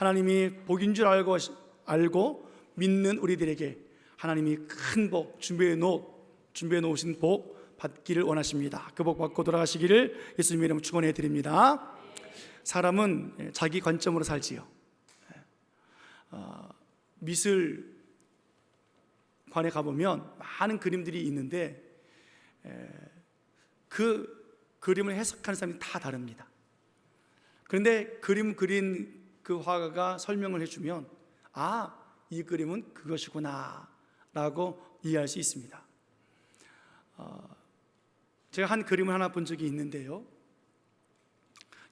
하나님이 복인 줄 알고 알고 믿는 우리들에게 하나님이 큰 복 준비해 놓 준비해 놓으신 복 받기를 원하십니다. 그 복 받고 돌아가시기를 예수님의 이름으로 축원해 드립니다. 사람은 자기 관점으로 살지요. 어, 미술관에 가보면 많은 그림들이 있는데 에, 그 그림을 해석하는 사람이 다 다릅니다. 그런데 그림 그린 그 화가가 설명을 해주면 아, 이 그림은 그것이구나 라고 이해할 수 있습니다. 어, 제가 한 그림을 하나 본 적이 있는데요.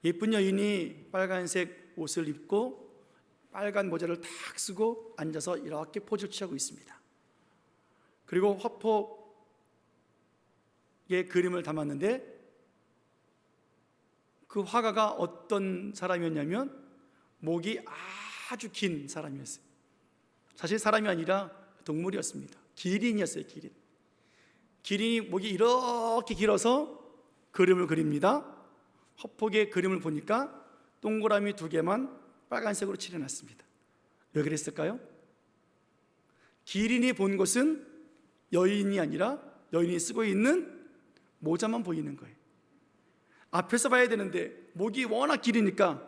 예쁜 여인이 빨간색 옷을 입고 빨간 모자를 탁 쓰고 앉아서 이렇게 포즈를 취하고 있습니다. 그리고 화폭의 그림을 담았는데 그 화가가 어떤 사람이었냐면 목이 아주 긴 사람이었어요. 사실 사람이 아니라 동물이었습니다. 기린이었어요, 기린. 기린이 목이 이렇게 길어서 그림을 그립니다. 화폭의 그림을 보니까 동그라미 두 개만 빨간색으로 칠해놨습니다. 왜 그랬을까요? 기린이 본 것은 여인이 아니라 여인이 쓰고 있는 모자만 보이는 거예요. 앞에서 봐야 되는데 목이 워낙 길으니까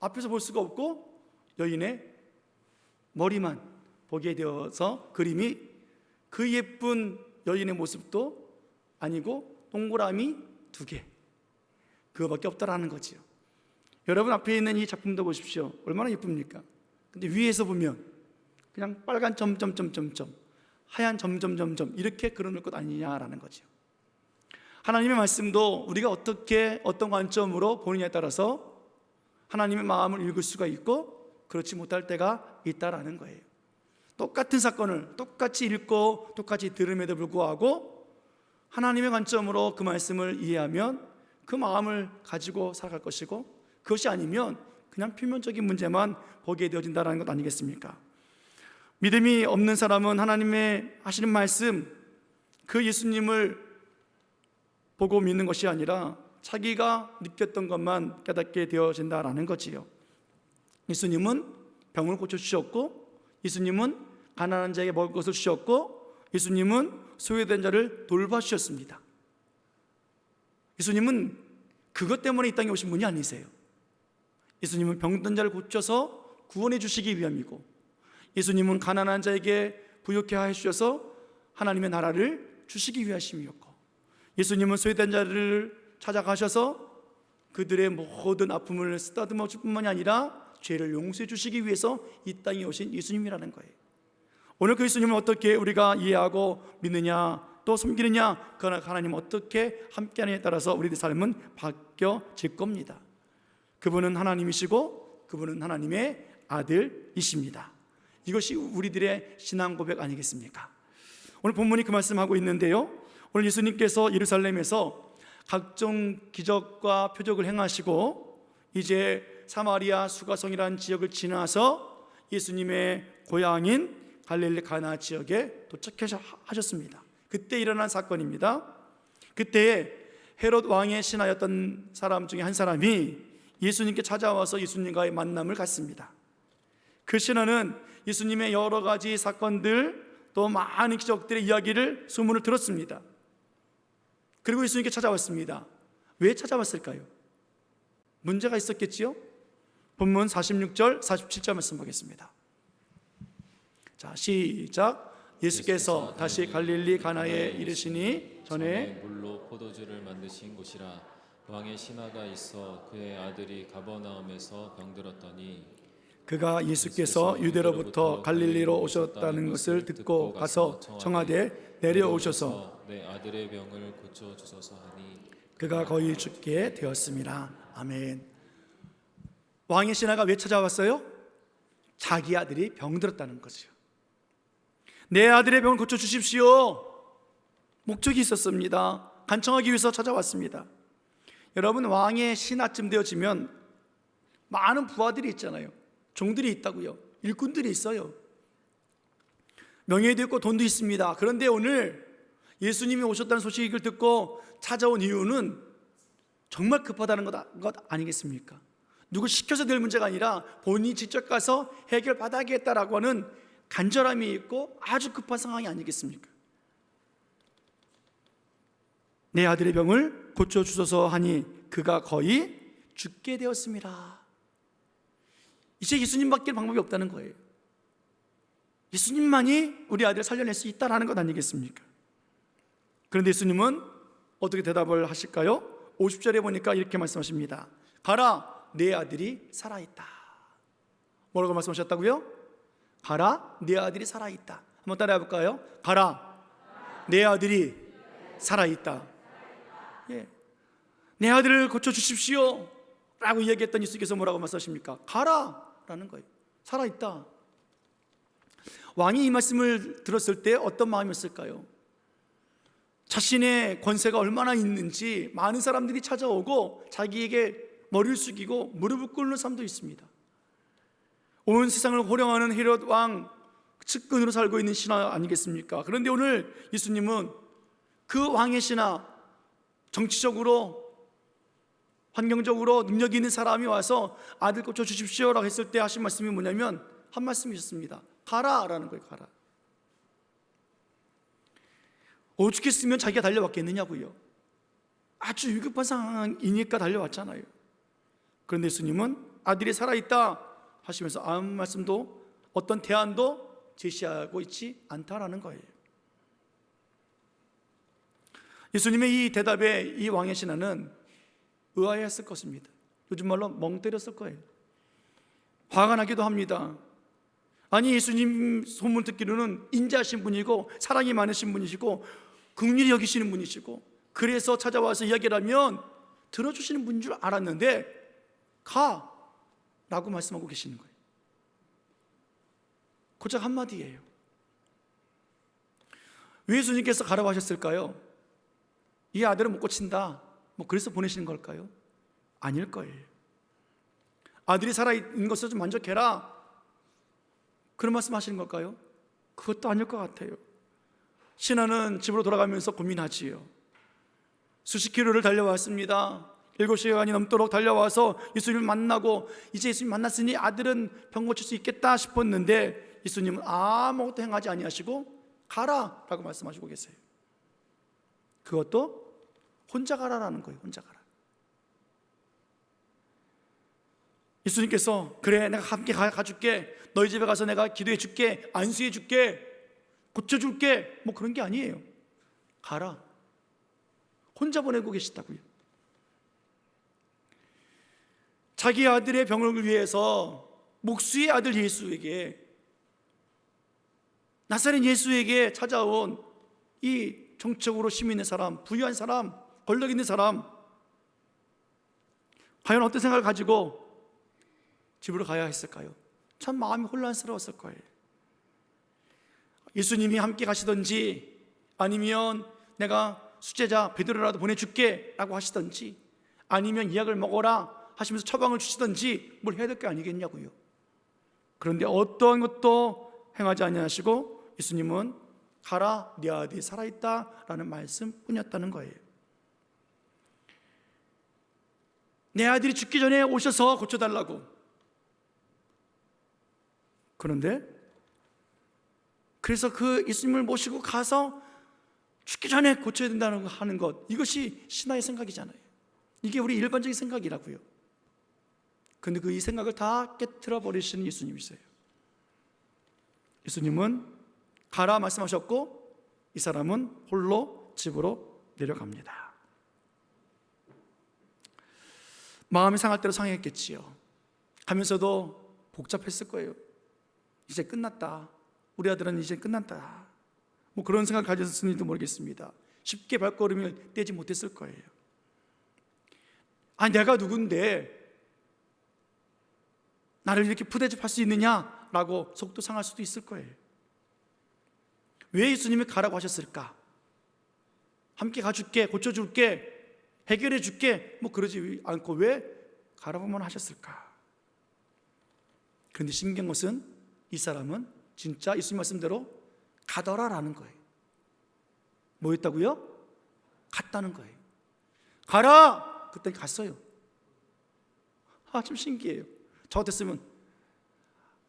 앞에서 볼 수가 없고 여인의 머리만 보게 되어서 그림이 그 예쁜 여인의 모습도 아니고 동그라미 두 개. 그거밖에 없다라는 거지요. 여러분 앞에 있는 이 작품도 보십시오. 얼마나 예쁩니까? 근데 위에서 보면 그냥 빨간 점점점점점 하얀 점점점점 이렇게 그려놓을 것 아니냐라는 거죠. 하나님의 말씀도 우리가 어떻게 어떤 관점으로 보느냐에 따라서 하나님의 마음을 읽을 수가 있고 그렇지 못할 때가 있다라는 거예요. 똑같은 사건을 똑같이 읽고 똑같이 들음에도 불구하고 하나님의 관점으로 그 말씀을 이해하면 그 마음을 가지고 살아갈 것이고 그것이 아니면 그냥 표면적인 문제만 보게 되어진다는 것 아니겠습니까? 믿음이 없는 사람은 하나님의 하시는 말씀 그 예수님을 보고 믿는 것이 아니라 자기가 느꼈던 것만 깨닫게 되어진다라는 거지요. 예수님은 병을 고쳐 주셨고 예수님은 가난한 자에게 먹을 것을 주셨고 예수님은 소외된 자를 돌봐 주셨습니다. 예수님은 그것 때문에 이 땅에 오신 분이 아니세요. 예수님은 병든 자를 고쳐서 구원해 주시기 위함이고 예수님은 가난한 자에게 부욕해 하여 주셔서 하나님의 나라를 주시기 위하심이었고 예수님은 소외된 자를 찾아가셔서 그들의 모든 아픔을 쓰다듬어 줄 뿐만이 아니라 죄를 용서해 주시기 위해서 이 땅에 오신 예수님이라는 거예요. 오늘 그 예수님을 어떻게 우리가 이해하고 믿느냐 또 섬기느냐 그 하나님 어떻게 함께하느냐에 따라서 우리의 삶은 바뀌어질 겁니다. 그분은 하나님이시고 그분은 하나님의 아들이십니다. 이것이 우리들의 신앙 고백 아니겠습니까? 오늘 본문이 그 말씀하고 있는데요. 오늘 예수님께서 예루살렘에서 각종 기적과 표적을 행하시고 이제 사마리아 수가성이라는 지역을 지나서 예수님의 고향인 갈릴리 가나 지역에 도착하셨습니다. 그때 일어난 사건입니다. 그때 헤롯 왕의 신하였던 사람 중에 한 사람이 예수님께 찾아와서 예수님과의 만남을 갖습니다. 그 신하는 예수님의 여러 가지 사건들 또 많은 기적들의 이야기를 소문을 들었습니다. 그리고 예수님께 찾아왔습니다. 왜 찾아왔을까요? 문제가 있었겠지요? 본문 46절, 47절 말씀 보겠습니다. 자, 시작. 예수께서 다시 갈릴리 가나에 이르시니 전에 물로 포도주를 만드신 곳이라 왕의 신하가 있어 그의 아들이 가버나움에서 병들었더니 그가 예수께서 유대로부터 갈릴리로 오셨다는 것을 듣고 가서 청하되 내려오셔서 내 아들의 병을 고쳐 주소서 하니 그가 거의 죽게 되었습니다. 아멘. 왕의 신하가 왜 찾아왔어요? 자기 아들이 병들었다는 거죠. 내 아들의 병을 고쳐 주십시오. 목적이 있었습니다. 간청하기 위해서 찾아왔습니다. 여러분 왕의 신하쯤 되어지면 많은 부하들이 있잖아요. 종들이 있다고요. 일꾼들이 있어요. 명예도 있고 돈도 있습니다. 그런데 오늘 예수님이 오셨다는 소식을 듣고 찾아온 이유는 정말 급하다는 것, 것 아니겠습니까? 누구 시켜서 될 문제가 아니라 본인이 직접 가서 해결 받아야겠다라고 하는 간절함이 있고 아주 급한 상황이 아니겠습니까? 내 아들의 병을 고쳐 주소서 하니 그가 거의 죽게 되었습니다. 이제 예수님 밖에 방법이 없다는 거예요. 예수님만이 우리 아들을 살려낼 수 있다라는 것 아니겠습니까? 그런데 예수님은 어떻게 대답을 하실까요? 50절에 보니까 이렇게 말씀하십니다. 가라, 내 아들이 살아있다. 뭐라고 말씀하셨다고요? 가라, 내 아들이 살아있다. 한번 따라해 볼까요? 가라, 내 아들이 살아있다. 예. 내 아들을 고쳐 주십시오. 라고 이야기했던 예수께서 뭐라고 말씀하십니까? 가라! 라는 거예요. 살아있다. 왕이 이 말씀을 들었을 때 어떤 마음이었을까요? 자신의 권세가 얼마나 있는지 많은 사람들이 찾아오고 자기에게 머리를 숙이고 무릎을 꿇는 사람도 있습니다. 온 세상을 호령하는 헤롯 왕 측근으로 살고 있는 신하 아니겠습니까? 그런데 오늘 예수님은 그 왕의 신하 정치적으로 환경적으로 능력 있는 사람이 와서 아들 고쳐 주십시오라고 했을 때 하신 말씀이 뭐냐면 한 말씀이셨습니다. 가라라는 거예요. 가라. 오죽했으면 자기가 달려왔겠느냐고요. 아주 위급한 상황이니까 달려왔잖아요. 그런데 예수님은 아들이 살아있다 하시면서 아무 말씀도 어떤 대안도 제시하고 있지 않다라는 거예요. 예수님의 이 대답에 이 왕의 신하는 의아해했을 것입니다. 요즘 말로 멍 때렸을 거예요. 화가 나기도 합니다. 아니 예수님 소문 듣기로는 인자하신 분이고 사랑이 많으신 분이시고 긍휼히 여기시는 분이시고 그래서 찾아와서 이야기를 하면 들어주시는 분인 줄 알았는데 가 라고 말씀하고 계시는 거예요. 고작 한마디예요. 왜 예수님께서 가라고 하셨을까요? 이 아들은 못 고친다. 뭐 그래서 보내시는 걸까요? 아닐 거예요. 아들이 살아있는 것을 좀 만족해라. 그런 말씀 하시는 걸까요? 그것도 아닐 것 같아요. 신하는 집으로 돌아가면서 고민하지요. 수십 킬로를 달려왔습니다. 일곱 시간이 넘도록 달려와서 예수님을 만나고 이제 예수님 만났으니 아들은 병 고칠 수 있겠다 싶었는데 예수님은 아무것도 행하지 아니하시고 가라라고 말씀하시고 계세요. 그것도 혼자 가라라는 거예요. 혼자 가라. 예수님께서 그래 내가 함께 가, 가줄게 너희 집에 가서 내가 기도해 줄게 안수해 줄게 고쳐 줄게 뭐 그런 게 아니에요. 가라. 혼자 보내고 계시다고요. 자기 아들의 병을 위해서 목수의 아들 예수에게 나사렛 예수에게 찾아온 이 정적으로 힘 있는 사람, 부유한 사람, 권력 있는 사람 과연 어떤 생각을 가지고 집으로 가야 했을까요? 참 마음이 혼란스러웠을 거예요. 예수님이 함께 가시던지 아니면 내가 수제자 베드로라도 보내줄게라고 하시던지 아니면 이 약을 먹어라 하시면서 처방을 주시던지 뭘 해야 될 게 아니겠냐고요. 그런데 어떠한 것도 행하지 아니하시고 예수님은 가라 네 아들이 살아있다라는 말씀뿐이었다는 거예요. 내 아들이 죽기 전에 오셔서 고쳐달라고. 그런데 그래서 그 예수님을 모시고 가서 죽기 전에 고쳐야 된다는 거 하는 것 이것이 신하의 생각이잖아요. 이게 우리 일반적인 생각이라고요. 근데 그 이 생각을 다 깨뜨려 버리시는 예수님이세요. 예수님은 가라 말씀하셨고 이 사람은 홀로 집으로 내려갑니다. 마음이 상할 대로 상했겠지요. 가면서도 복잡했을 거예요. 이제 끝났다. 우리 아들은 이제 끝났다. 뭐 그런 생각을 가졌을지도 모르겠습니다. 쉽게 발걸음을 떼지 못했을 거예요. 아, 내가 누군데 나를 이렇게 푸대접할 수 있느냐라고 속도 상할 수도 있을 거예요. 왜 예수님이 가라고 하셨을까? 함께 가줄게, 고쳐줄게, 해결해 줄게, 뭐 그러지 않고 왜 가라고만 하셨을까? 그런데 신기한 것은 이 사람은 진짜 예수님 말씀대로 가더라라는 거예요. 뭐였다고요? 갔다는 거예요. 가라! 그때 갔어요. 아, 좀 신기해요. 저 같았으면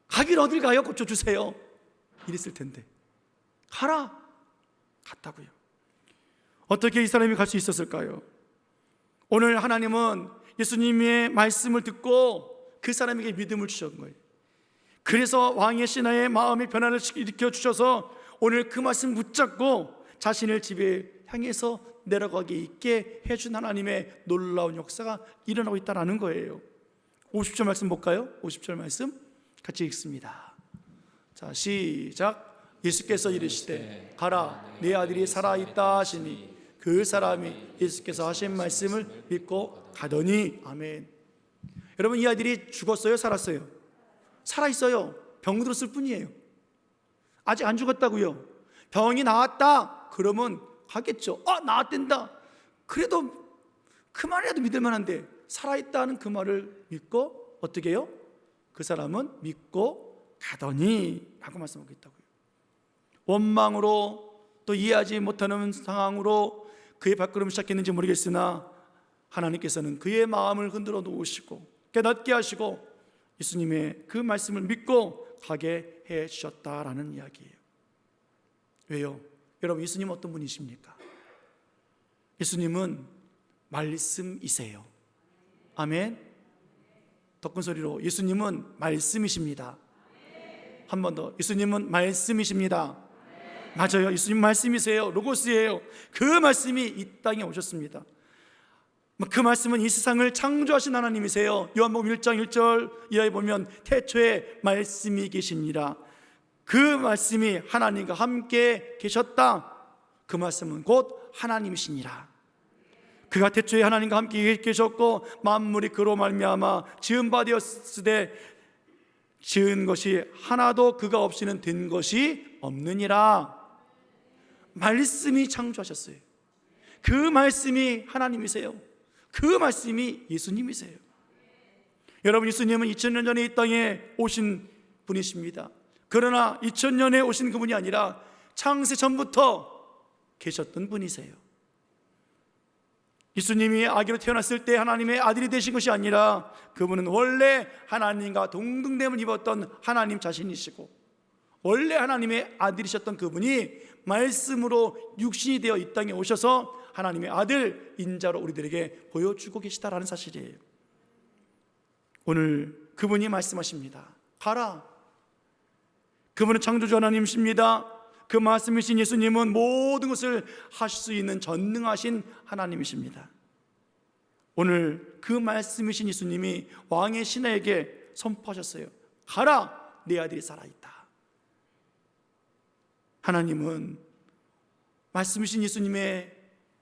가긴 어딜 가요? 고쳐주세요. 이랬을 텐데 가라 갔다고요. 어떻게 이 사람이 갈 수 있었을까요? 오늘 하나님은 예수님의 말씀을 듣고 그 사람에게 믿음을 주신 거예요. 그래서 왕의 신하의 마음의 변화를 일으켜 주셔서 오늘 그 말씀 붙잡고 자신을 집에 향해서 내려가게 있게 해준 하나님의 놀라운 역사가 일어나고 있다라는 거예요. 50절 말씀 볼까요? 50절 말씀 같이 읽습니다. 자, 시작. 예수께서 이르시되 가라 내 아들이 살아 있다 하시니 그 사람이 예수께서 하신 말씀을 믿고 가더니 아멘. 여러분 이 아들이 죽었어요, 살았어요? 살아 있어요. 병 들었을 뿐이에요. 아직 안 죽었다고요. 병이 나았다. 그러면 가겠죠. 아, 나았댄다. 그래도 그 말이라도 믿을 만한데 살아있다는 그 말을 믿고 어떻게 해요? 그 사람은 믿고 가더니 라고 말씀하고 있다고요. 원망으로 또 이해하지 못하는 상황으로 그의 발걸음을 시작했는지 모르겠으나 하나님께서는 그의 마음을 흔들어 놓으시고 깨닫게 하시고 예수님의 그 말씀을 믿고 가게 해 주셨다라는 이야기예요. 왜요? 여러분 예수님 어떤 분이십니까? 예수님은 말씀이세요. 아멘. 더큰 소리로 예수님은 말씀이십니다. 한 번 더. 예수님은 말씀이십니다. 맞아요. 예수님 말씀이세요. 로고스예요. 그 말씀이 이 땅에 오셨습니다. 그 말씀은 이 세상을 창조하신 하나님이세요. 요한복음 1장 1절 이하에 보면 태초에 말씀이 계십니다. 그 말씀이 하나님과 함께 계셨다. 그 말씀은 곧 하나님이시니라. 그가 태초에 하나님과 함께 계셨고 만물이 그로 말미암아 지은 바 되었으되 지은 것이 하나도 그가 없이는 된 것이 없느니라. 말씀이 창조하셨어요. 그 말씀이 하나님이세요. 그 말씀이 예수님이세요. 여러분 예수님은 2000년 전에 이 땅에 오신 분이십니다. 그러나 2000년에 오신 그분이 아니라 창세 전부터 계셨던 분이세요. 예수님이 아기로 태어났을 때 하나님의 아들이 되신 것이 아니라 그분은 원래 하나님과 동등됨을 입었던 하나님 자신이시고 원래 하나님의 아들이셨던 그분이 말씀으로 육신이 되어 이 땅에 오셔서 하나님의 아들 인자로 우리들에게 보여주고 계시다라는 사실이에요. 오늘 그분이 말씀하십니다. 가라. 그분은 창조주 하나님이십니다. 그 말씀이신 예수님은 모든 것을 하실 수 있는 전능하신 하나님이십니다. 오늘 그 말씀이신 예수님이 왕의 신하에게 선포하셨어요. 가라, 내 아들이 살아있다. 하나님은 말씀이신 예수님의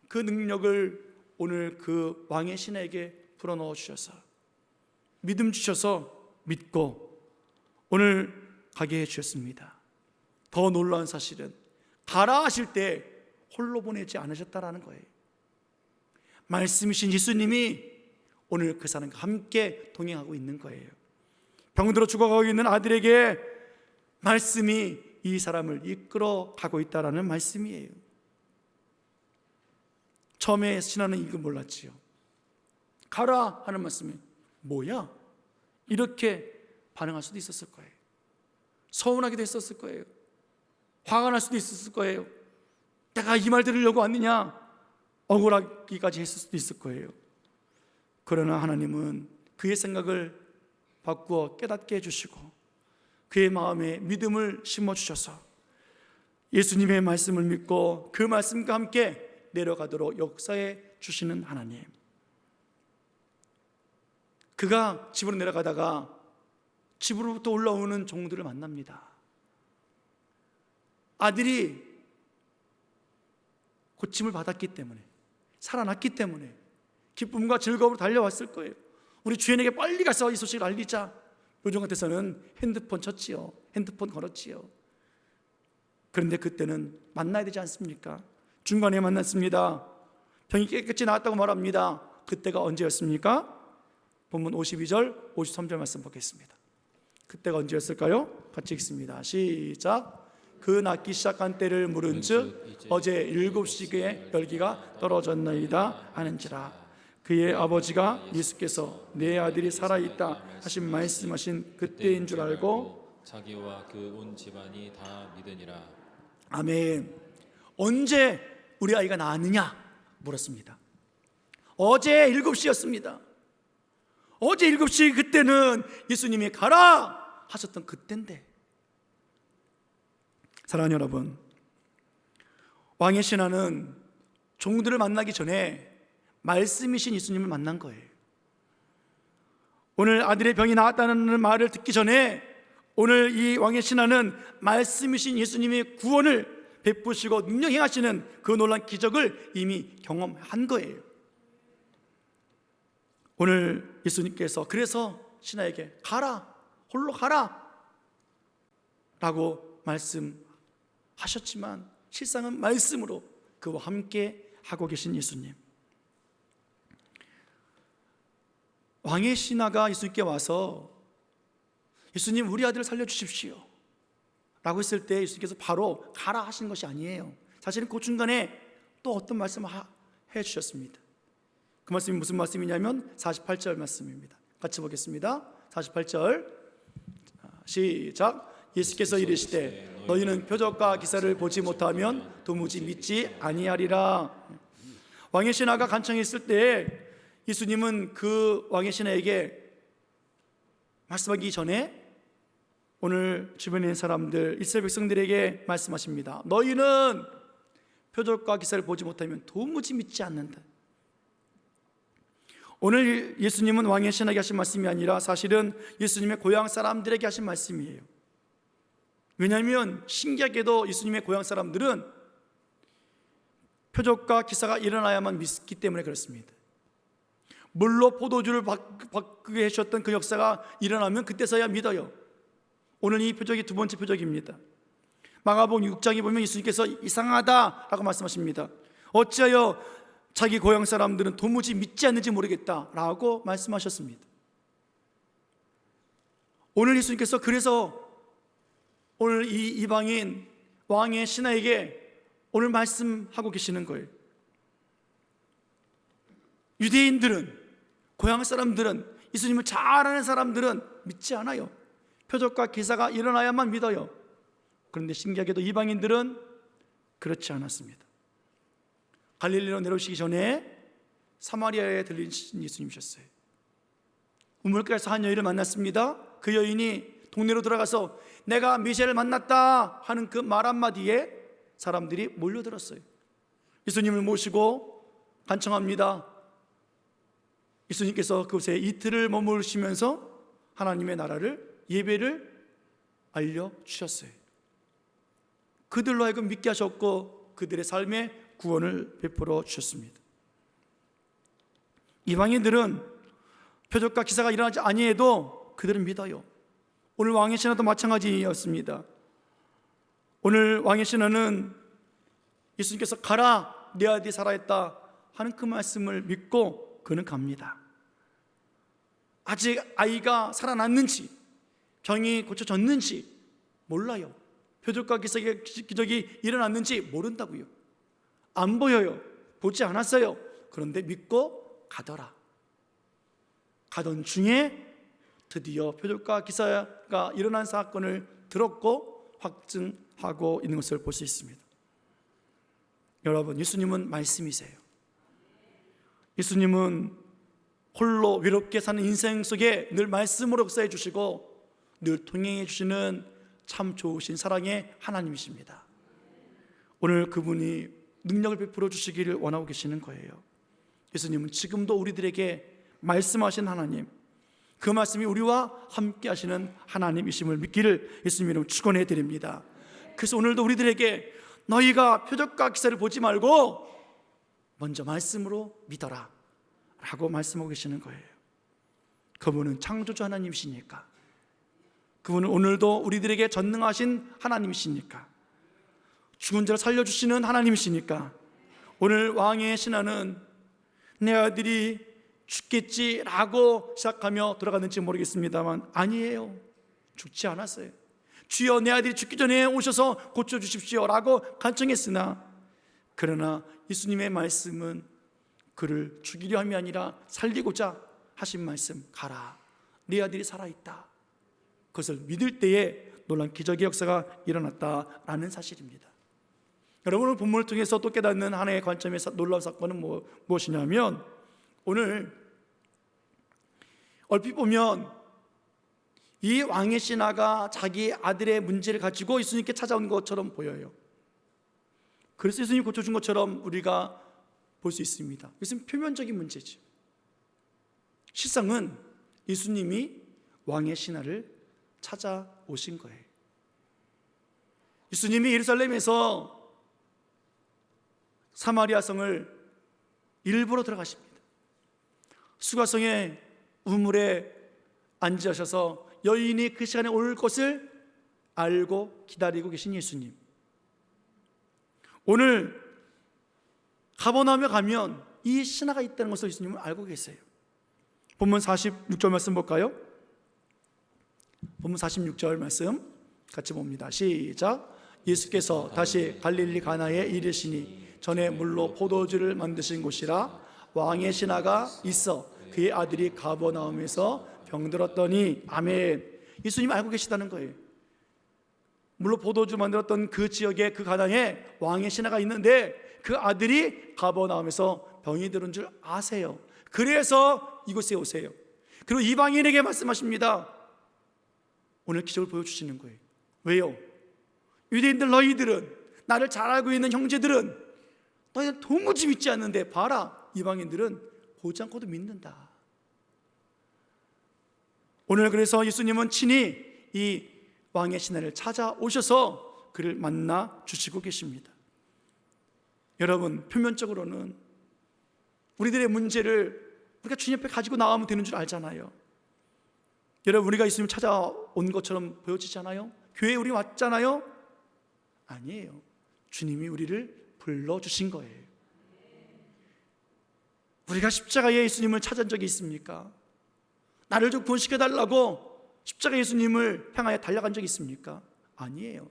그 능력을 오늘 그 왕의 신하에게 불어넣어 주셔서 믿음 주셔서 믿고 오늘 가게 해 주셨습니다. 더 놀라운 사실은 가라 하실 때 홀로 보내지 않으셨다라는 거예요. 말씀이신 예수님이 오늘 그 사람과 함께 동행하고 있는 거예요. 병들어 죽어가고 있는 아들에게 말씀이 이 사람을 이끌어 가고 있다라는 말씀이에요. 처음에 신하는 이거 몰랐지요. 가라 하는 말씀이 뭐야? 이렇게 반응할 수도 있었을 거예요. 서운하기도 했었을 거예요. 화가 날 수도 있었을 거예요. 내가 이 말 들으려고 왔느냐? 억울하기까지 했을 수도 있을 거예요. 그러나 하나님은 그의 생각을 바꾸어 깨닫게 해주시고 그의 마음에 믿음을 심어주셔서 예수님의 말씀을 믿고 그 말씀과 함께 내려가도록 역사해 주시는 하나님. 그가 집으로 내려가다가 집으로부터 올라오는 종들을 만납니다. 아들이 고침을 받았기 때문에 살아났기 때문에 기쁨과 즐거움으로 달려왔을 거예요. 우리 주인에게 빨리 가서 이 소식을 알리자. 요즘 같아서는 핸드폰 쳤지요. 핸드폰 걸었지요. 그런데 그때는 만나야 되지 않습니까? 중간에 만났습니다. 병이 깨끗이 나았다고 말합니다. 그때가 언제였습니까? 본문 52절, 53절 말씀 보겠습니다. 그때가 언제였을까요? 같이 읽습니다. 시작. 그 낫기 시작한 때를 물은 즉 어제 일곱 시기에 열기가 떨어졌나이다 하는지라 그의 아버지가 예수께서 내 아들이 살아 있다 하신 말씀하신 그때인 줄 알고 자기와 그 온 집안이 다 믿으니라. 아멘. 언제 우리 아이가 나왔느냐 물었습니다. 어제 7시였습니다. 어제 7시 그때는 예수님이 가라 하셨던 그때인데. 사랑하는 여러분, 왕의 신하는 종들을 만나기 전에 말씀이신 예수님을 만난 거예요. 오늘 아들의 병이 나았다는 말을 듣기 전에 오늘 이 왕의 신하는 말씀이신 예수님의 구원을 베푸시고 능력 행하시는 그 놀란 기적을 이미 경험한 거예요. 오늘 예수님께서 그래서 신하에게 가라, 홀로 가라 라고 말씀하셨지만 실상은 말씀으로 그와 함께 하고 계신 예수님. 왕의 신하가 예수님께 와서 예수님 우리 아들을 살려주십시오. 라고 했을 때 예수님께서 바로 가라 하신 것이 아니에요. 사실은 그 중간에 또 어떤 말씀을 하- 해 주셨습니다. 그 말씀이 무슨 말씀이냐면 48절 말씀입니다. 같이 보겠습니다. 48절. 시작. 예수께서 이르시되 너희는 표적과 기사를 보지 못하면 도무지 믿지 아니하리라. 왕의 신하가 간청했을 때 예수님은 그 왕의 신하에게 말씀하기 전에 오늘 주변에 있는 사람들 이스라엘 백성들에게 말씀하십니다. 너희는 표적과 기사를 보지 못하면 도무지 믿지 않는다. 오늘 예수님은 왕의 신하게 하신 말씀이 아니라 사실은 예수님의 고향 사람들에게 하신 말씀이에요. 왜냐하면 신기하게도 예수님의 고향 사람들은 표적과 기사가 일어나야만 믿기 때문에 그렇습니다. 물로 포도주를 바- 바꾸게 하셨던 그 역사가 일어나면 그때서야 믿어요. 오늘 이 표적이 두 번째 표적입니다. 마가복음 6장에 보면 예수님께서 이상하다라고 말씀하십니다. 어찌하여 자기 고향 사람들은 도무지 믿지 않는지 모르겠다라고 말씀하셨습니다. 오늘 예수님께서 그래서 오늘 이 이방인 왕의 신하에게 오늘 말씀하고 계시는 거예요. 유대인들은 고향 사람들은 예수님을 잘 아는 사람들은 믿지 않아요. 표적과 기사가 일어나야만 믿어요. 그런데 신기하게도 이방인들은 그렇지 않았습니다. 갈릴리로 내려오시기 전에 사마리아에 들리신 예수님이셨어요. 우물가에서 한 여인을 만났습니다. 그 여인이 동네로 들어가서 내가 미셸을 만났다 하는 그 말 한마디에 사람들이 몰려들었어요. 예수님을 모시고 간청합니다. 예수님께서 그곳에 이틀을 머무르시면서 하나님의 나라를 예배를 알려 주셨어요. 그들로 하여금 믿게 하셨고 그들의 삶에 구원을 베풀어 주셨습니다. 이방인들은 표적과 기사가 일어나지 아니해도 그들은 믿어요. 오늘 왕의 신하도 마찬가지였습니다. 오늘 왕의 신하는 예수님께서 가라 내 아들이 살아있다 하는 그 말씀을 믿고 그는 갑니다. 아직 아이가 살아났는지 병이 고쳐졌는지 몰라요. 표적과 기적이, 일어났는지 모른다고요. 안 보여요. 보지 않았어요. 그런데 믿고 가더라. 가던 중에 드디어 표적과 기사가 일어난 사건을 들었고 확증하고 있는 것을 볼 수 있습니다. 여러분, 예수님은 말씀이세요. 예수님은 홀로 외롭게 사는 인생 속에 늘 말씀으로 역사해 주시고 늘 통행해 주시는 참 좋으신 사랑의 하나님이십니다. 오늘 그분이 능력을 베풀어 주시기를 원하고 계시는 거예요. 예수님은 지금도 우리들에게 말씀하신 하나님, 그 말씀이 우리와 함께 하시는 하나님이심을 믿기를 예수님 이름 축원해 드립니다. 그래서 오늘도 우리들에게 너희가 표적과 기사를 보지 말고 먼저 말씀으로 믿어라 라고 말씀하고 계시는 거예요. 그분은 창조주 하나님이시니까. 그분은 오늘도 우리들에게 전능하신 하나님이시니까. 죽은 자를 살려주시는 하나님이시니까. 오늘 왕의 신하는 내 아들이 죽겠지라고 시작하며 돌아갔는지 모르겠습니다만 아니에요. 죽지 않았어요. 주여 내 아들이 죽기 전에 오셔서 고쳐 주십시오라고 간청했으나 그러나 예수님의 말씀은 그를 죽이려 함이 아니라 살리고자 하신 말씀 가라 네 아들이 살아 있다 그것을 믿을 때에 놀란 기적의 역사가 일어났다라는 사실입니다 여러분 오늘 본문을 통해서 또 깨닫는 하나의 관점에서 놀라운 사건은 뭐, 무엇이냐면 오늘 얼핏 보면 이 왕의 신하가 자기 아들의 문제를 가지고 예수님께 찾아온 것처럼 보여요. 그래서 예수님이 고쳐준 것처럼 우리가 볼 수 있습니다. 이것은 표면적인 문제죠. 실상은 예수님이 왕의 신하를 찾아오신 거예요. 예수님이 예루살렘에서 사마리아 성을 일부러 들어가십니다. 수가성의 우물에 앉으셔서 여인이 그 시간에 올 것을 알고 기다리고 계신 예수님. 오늘 가버나움에 가면 이 신하가 있다는 것을 예수님은 알고 계세요. 본문 46절 말씀 볼까요? 본문 46절 말씀 같이 봅니다. 시작. 예수께서 다시 갈릴리 가나에 이르시니 전에 물로 포도주를 만드신 곳이라 왕의 신하가 있어 그의 아들이 가버나움에서 병들었더니 아멘. 예수님 알고 계시다는 거예요. 물로 포도주 만들었던 그 지역에 그 가나에 왕의 신하가 있는데 그 아들이 가버나움에서 병이 들은 줄 아세요. 그래서 이곳에 오세요. 그리고 이방인에게 말씀하십니다. 오늘 기적을 보여주시는 거예요. 왜요? 유대인들 너희들은 나를 잘 알고 있는 형제들은 너희들 도무지 믿지 않는데 봐라 이방인들은 보지 않고도 믿는다. 오늘 그래서 예수님은 친히 이 왕의 신하를 찾아오셔서 그를 만나 주시고 계십니다. 여러분 표면적으로는 우리들의 문제를 우리가 주님 앞에 가지고 나가면 되는 줄 알잖아요. 여러분 우리가 예수님 찾아온 것처럼 보여지잖아요. 교회에 우리 왔잖아요. 아니에요. 주님이 우리를 불러 주신 거예요. 우리가 십자가에 예수님을 찾은 적이 있습니까? 나를 좀 구원시켜 달라고 십자가 예수님을 향하여 달려간 적이 있습니까? 아니에요.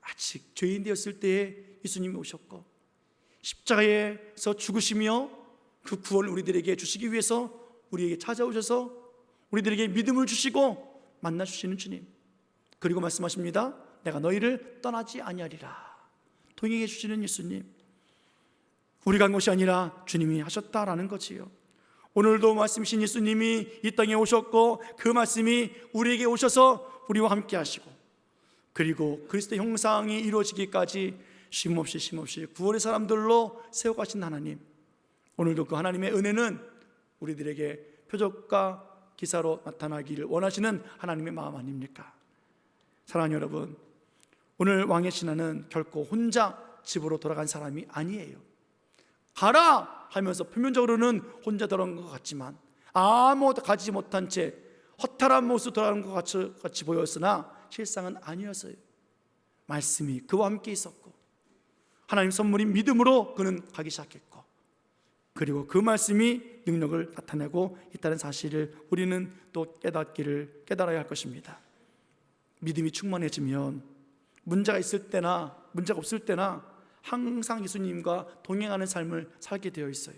아직 죄인 되었을 때에 예수님이 오셨고 십자가에서 죽으시며 그 구원을 우리들에게 주시기 위해서 우리에게 찾아오셔서 우리들에게 믿음을 주시고 만나 주시는 주님. 그리고 말씀하십니다. 내가 너희를 떠나지 아니하리라. 동행해 주시는 예수님. 우리가 한 것이 아니라 주님이 하셨다라는 거지요. 오늘도 말씀이신 예수님이 이 땅에 오셨고 그 말씀이 우리에게 오셔서 우리와 함께 하시고 그리고 그리스도 형상이 이루어지기까지 쉼없이 쉼없이 구원의 사람들로 세워가신 하나님 오늘도 그 하나님의 은혜는 우리들에게 표적과 기사로 나타나기를 원하시는 하나님의 마음 아닙니까? 사랑하는 여러분 오늘 왕의 신하는 결코 혼자 집으로 돌아간 사람이 아니에요 가라 하면서 표면적으로는 혼자 돌아간 것 같지만 아무것도 가지지 못한 채 허탈한 모습 돌아가는 것 같이, 같이 보였으나 실상은 아니었어요. 말씀이 그와 함께 있었고 하나님 선물인 믿음으로 그는 가기 시작했고 그리고 그 말씀이 능력을 나타내고 있다는 사실을 우리는 또 깨닫기를 깨달아야 할 것입니다. 믿음이 충만해지면 문제가 있을 때나 문제가 없을 때나 항상 예수님과 동행하는 삶을 살게 되어 있어요.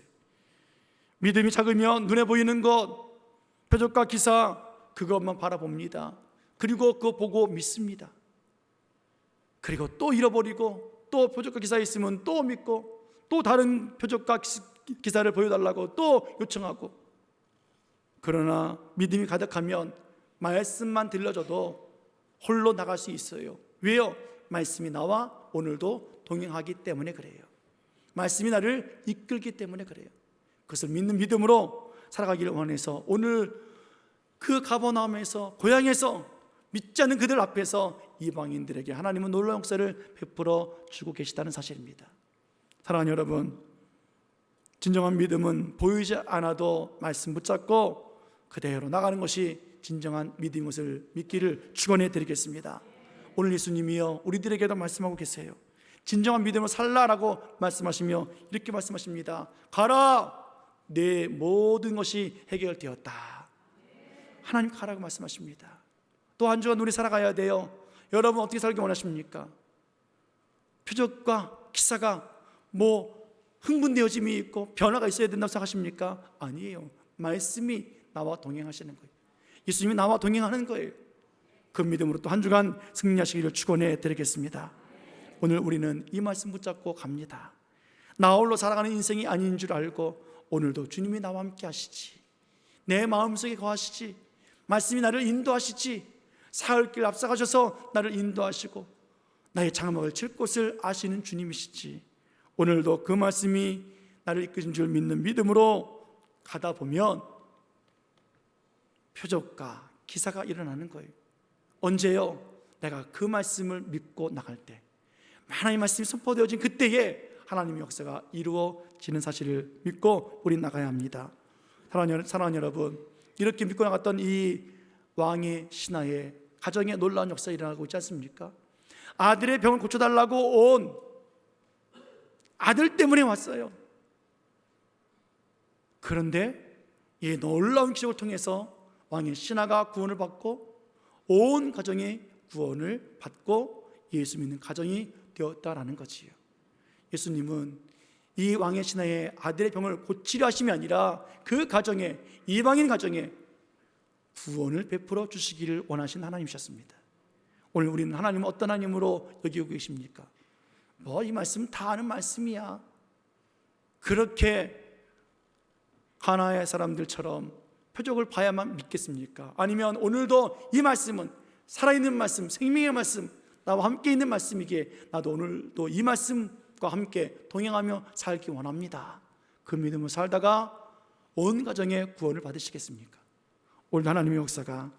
믿음이 작으면 눈에 보이는 것, 표적과 기사 그것만 바라봅니다. 그리고 그거 보고 믿습니다. 그리고 또 잃어버리고 또 표적과 기사 있으면 또 믿고 또 다른 표적과 기사를 보여달라고 또 요청하고 그러나 믿음이 가득하면 말씀만 들려줘도 홀로 나갈 수 있어요. 왜요? 말씀이 나와 오늘도 동행하기 때문에 그래요. 말씀이 나를 이끌기 때문에 그래요. 그것을 믿는 믿음으로 살아가기를 원해서 오늘 그 가버나움에서 고향에서 믿지 않는 그들 앞에서 이방인들에게 하나님은 놀라운 역사를 베풀어 주고 계시다는 사실입니다. 사랑하는 여러분, 진정한 믿음은 보이지 않아도 말씀 붙잡고 그대로 나가는 것이 진정한 믿음인 것을 믿기를 축원해 드리겠습니다. 오늘 예수님이요 우리들에게도 말씀하고 계세요. 진정한 믿음으로 살라라고 말씀하시며 이렇게 말씀하십니다. 가라, 내 모든 것이 해결되었다. 하나님 가라고 말씀하십니다. 또 한 주간 우리 살아가야 돼요. 여러분 어떻게 살기 원하십니까? 표적과 기사가 뭐 흥분되어짐이 있고 변화가 있어야 된다고 생각하십니까? 아니에요. 말씀이 나와 동행하시는 거예요. 예수님이 나와 동행하는 거예요. 그 믿음으로 또 한 주간 승리하시기를 축원해 드리겠습니다. 오늘 우리는 이 말씀 붙잡고 갑니다. 나 홀로 살아가는 인생이 아닌 줄 알고 오늘도 주님이 나와 함께 하시지. 내 마음속에 거하시지. 말씀이 나를 인도하시지. 사흘 길 앞서가셔서 나를 인도하시고 나의 장막을 칠 곳을 아시는 주님이시지. 오늘도 그 말씀이 나를 이끄신 줄 믿는 믿음으로 가다 보면 표적과 기사가 일어나는 거예요. 언제요? 내가 그 말씀을 믿고 나갈 때. 하나님 말씀이 선포되어진 그때에 하나님의 역사가 이루어지는 사실을 믿고 우리 나가야 합니다. 사랑하는, 여러분, 이렇게 믿고 나갔던 이 왕의 신하의 가정에 놀라운 역사 일어나고 있지 않습니까? 아들의 병을 고쳐달라고 온 아들 때문에 왔어요. 그런데 이 놀라운 기적을 통해서 왕의 신하가 구원을 받고 온 가정이 구원을 받고 예수 믿는 가정이 되었다라는 거지요. 예수님은 이 왕의 신하의 아들의 병을 고치려 하심이 아니라 그 가정에 이방인 가정에 구원을 베풀어 주시기를 원하신 하나님이셨습니다. 오늘 우리는 하나님을 어떤 하나님으로 여기고 계십니까? 뭐 이 말씀 다 아는 말씀이야. 그렇게 가나의 사람들처럼 표적을 봐야만 믿겠습니까? 아니면 오늘도 이 말씀은 살아있는 말씀, 생명의 말씀, 나와 함께 있는 말씀이기에 나도 오늘도 이 말씀과 함께 동행하며 살기 원합니다. 그 믿음을 살다가 온 가정의 구원을 받으시겠습니까? 오늘 하나님의 역사가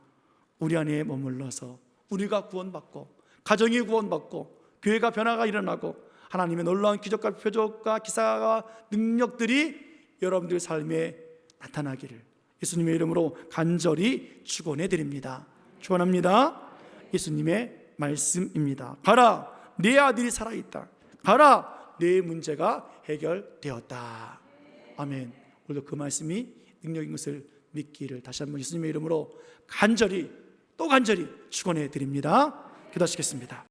우리 안에 머물러서 우리가 구원받고 가정이 구원받고 교회가 변화가 일어나고 하나님의 놀라운 기적과 표적과 기사와 능력들이 여러분들 삶에 나타나기를 예수님의 이름으로 간절히 축원해 드립니다. 축원합니다. 예수님의 말씀입니다. 가라, 내 아들이 살아 있다. 가라, 내 문제가 해결되었다. 아멘. 오늘도 그 말씀이 능력인 것을 믿기를 다시 한번 예수님의 이름으로 간절히 또 간절히 축원해 드립니다. 기도하시겠습니다.